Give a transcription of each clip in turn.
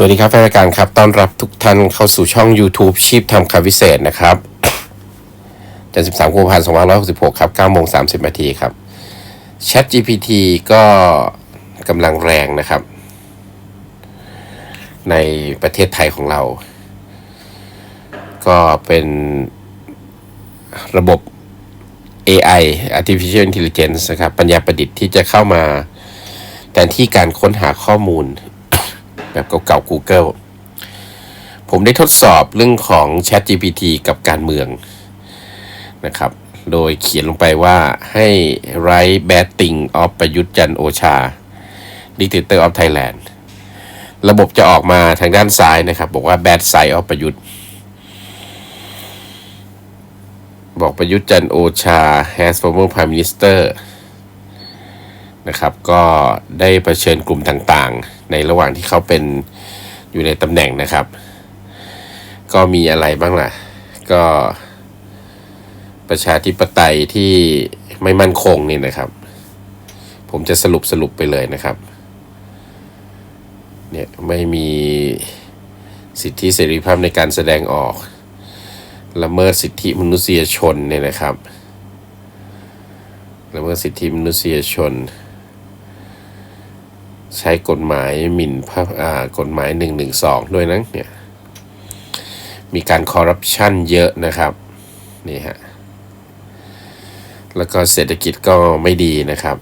สวัสดีครับแฟนรายการครับต้อนรับทุกท่านเข้าสู่ช่อง YouTube ชีพทำคำวิเศษนะครับจันทร์13กุมภาพันธ์2566ครับ9โมง30นาทีครับ Chat GPT ก็กำลังแรงนะครับ ในประเทศไทยของเรา ก็เป็นระบบ AI Artificial Intelligence นะครับ ปัญญาประดิษฐ์ที่จะเข้ามาแทนที่การค้นหาข้อมูล แบบเก่าๆ Google ผมได้ทดสอบเรื่องของ Chat GPT กับการเมืองนะครับ โดยเขียนลงไปว่าให้ write bad thing of ประยุทธ์จันโอชา dictator of Thailand ระบบจะออกมาทางด้านซ้ายนะครับ บอกว่า bad side of ประยุทธ์ บอกประยุทธ์จันโอชา has former prime minister นะครับ ก็ได้เผชิญกลุ่มต่างๆ ในระหว่างที่เขาเป็นอยู่ในตำแหน่งนะครับ ก็มีอะไรบ้างล่ะ ก็ประชาธิปไตยที่ไม่มั่นคงนี่นะครับ ผมจะสรุปสรุปไปเลยนะครับ เนี่ยไม่มีสิทธิเสรีภาพในการแสดงออก ละเมิดสิทธิมนุษยชนเนี่ยนะครับละเมิดสิทธิมนุษยชน ใช้กฎหมายหมิ่นพระอ่ากฎหมายหนึ่งหนึ่งสองด้วยนะเนี่ยมีการคอร์รัปชันเยอะนะครับนี่ฮะแล้วก็เศรษฐกิจก็ไม่ดีนะครับ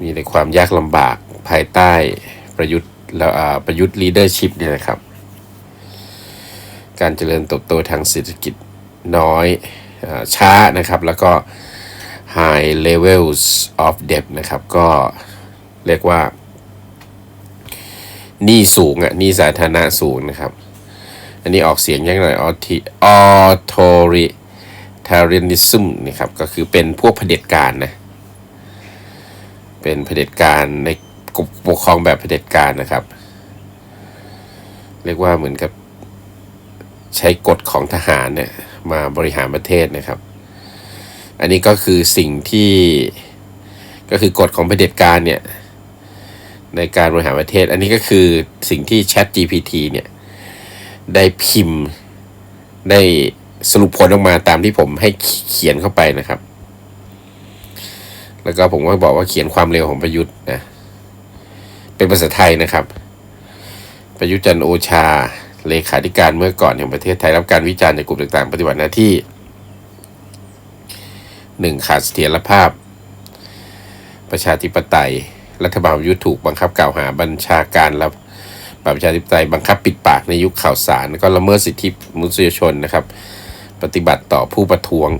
มีในความยากลำบากภายใต้ประยุทธ์แล้วอ่าประยุทธ์ลีดเดอร์ชิพเนี่ยนะครับ การเจริญเติบโตทางเศรษฐกิจน้อยอช้านะครับ แล้วก็ high levels of debt นะครับ ก็ เรียกว่าหนี้สูงอะ่ะหนี้สาธารณะสูงนะครับ อันนี้ออกเสียงยังไงออทิออโทริทารินิซึมนะครับ ก็คือเป็นพวกเผด็จการนะ เป็นเผด็จการในปกครองแบบเผด็จการนะครับ เรียกว่าเหมือนกับใช้กฎของทหารเนี่ยมาบริหารประเทศนะครับ อันนี้ก็คือสิ่งที่ก็คือกฎของเผด็จการเนี่ย ในการบริหารประเทศ อันนี้ก็คือสิ่งที่ Chat GPT เนี่ยได้พิมพ์ได้สรุปผลออกมาตามที่ผมให้เขียนเข้าไปนะครับ แล้วก็ผมก็บอกว่าเขียนความเร็วของประยุทธ์นะ เป็นภาษาไทยนะครับ ประยุทธ์จันโอชา เลขาธิการเมื่อก่อนแห่งประเทศไทยรับการวิจารณ์จากกลุ่มต่างๆ ปฏิบัติหน้าที่หนึ่งขาดเสถียรภาพ ประชาธิปไตย รัฐบาลประยุทธ์ถูกบังคับกล่าวหาบัญชาการรับประชาธิปไตยบังคับปิดปากในยุคข่าวสารแล้วก็ละเมิดสิทธิมนุษยชนนะครับ ปฏิบัติต่อผู้ประท้วง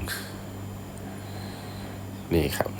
นี่ครับ